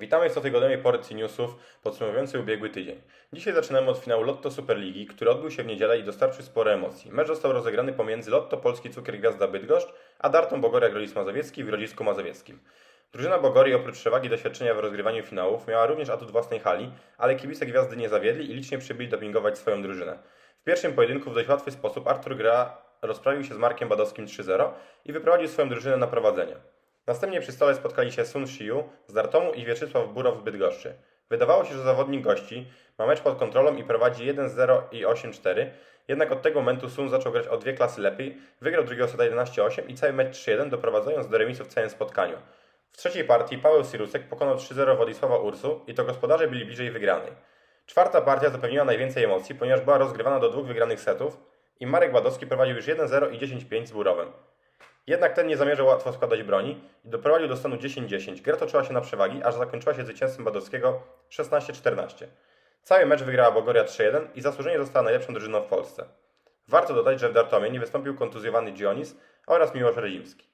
Witamy w cotygodniowej porcji newsów podsumowującej ubiegły tydzień. Dzisiaj zaczynamy od finału Lotto Superligi, który odbył się w niedzielę i dostarczył sporo emocji. Mecz został rozegrany pomiędzy Lotto Polski Cukier Gwiazda Bydgoszcz, a Dartą Bogoria Grolis Mazowiecki w Grodzisku Mazowieckim. Drużyna Bogorii oprócz przewagi doświadczenia w rozgrywaniu finałów miała również atut własnej hali, ale kibice Gwiazdy nie zawiedli i licznie przybyli dopingować swoją drużynę. W pierwszym pojedynku w dość łatwy sposób Artur Gra rozprawił się z Markiem Badowskim 3-0 i wyprowadził swoją drużynę na prowadzenie. Następnie przy stole spotkali się Sun Shiu z Dartomu i Wieczysław Burow z Bydgoszczy. Wydawało się, że zawodnik gości ma mecz pod kontrolą i prowadzi 1-0 i 8-4, jednak od tego momentu Sun zaczął grać o dwie klasy lepiej, wygrał drugiego seta 11-8 i cały mecz 3-1, doprowadzając do remisu w całym spotkaniu. W trzeciej partii Paweł Sirusek pokonał 3-0 Władysława Ursu i to gospodarze byli bliżej wygranej. Czwarta partia zapewniła najwięcej emocji, ponieważ była rozgrywana do dwóch wygranych setów i Marek Badowski prowadził już 1-0 i 10-5 z Burowem. Jednak ten nie zamierzał łatwo składać broni i doprowadził do stanu 10-10. Gra toczyła się na przewagi, aż zakończyła się zwycięstwem Badowskiego 16-14. Cały mecz wygrała Bogoria 3-1 i zasłużenie została najlepszą drużyną w Polsce. Warto dodać, że w Dartomie nie wystąpił kontuzjowany Dionis oraz Miłosz Redzimski.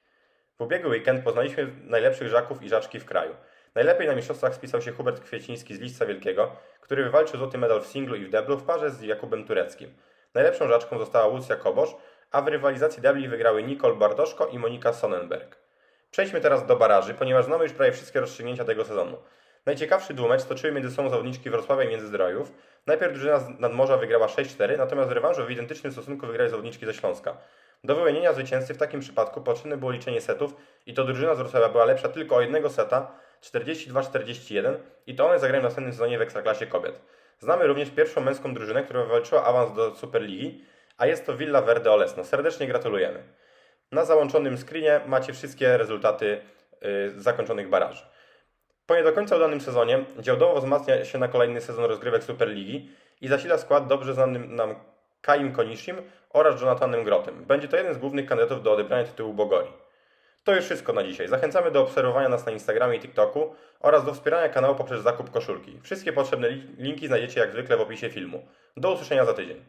W ubiegły weekend poznaliśmy najlepszych żaków i żaczki w kraju. Najlepiej na mistrzostwach spisał się Hubert Kwieciński z Liśca Wielkiego, który wywalczył złoty medal w singlu i w deblu w parze z Jakubem Tureckim. Najlepszą żaczką została Łucja Kobosz, a w rywalizacji debli wygrały Nicole Bartoszko i Monika Sonnenberg. Przejdźmy teraz do baraży, ponieważ znamy już prawie wszystkie rozstrzygnięcia tego sezonu. Najciekawszy dwumecz stoczyły między sobą zawodniczki Wrocławia i Międzyzdrojów. Najpierw drużyna z Nadmorza wygrała 6-4, natomiast w rewanżu w identycznym stosunku wygrały zawodniczki ze Śląska. Do wyłonienia zwycięzcy w takim przypadku potrzebne było liczenie setów i to drużyna z Wrocławia była lepsza tylko o jednego seta 42-41 i to one zagrają w następnym sezonie w Ekstraklasie kobiet. Znamy również pierwszą męską drużynę, która wywalczyła awans do Superligi, a jest to Villa Verde Olesno. Serdecznie gratulujemy. Na załączonym screenie macie wszystkie rezultaty yy, zakończonych baraży. Po nie do końca udanym sezonie działdowo wzmacnia się na kolejny sezon rozgrywek Superligi i zasila skład dobrze znanym nam Kaim Konishim oraz Jonathanem Grotem. Będzie to jeden z głównych kandydatów do odebrania tytułu Bogorii. To już wszystko na dzisiaj. Zachęcamy do obserwowania nas na Instagramie i TikToku oraz do wspierania kanału poprzez zakup koszulki. Wszystkie potrzebne li- linki znajdziecie jak zwykle w opisie filmu. Do usłyszenia za tydzień.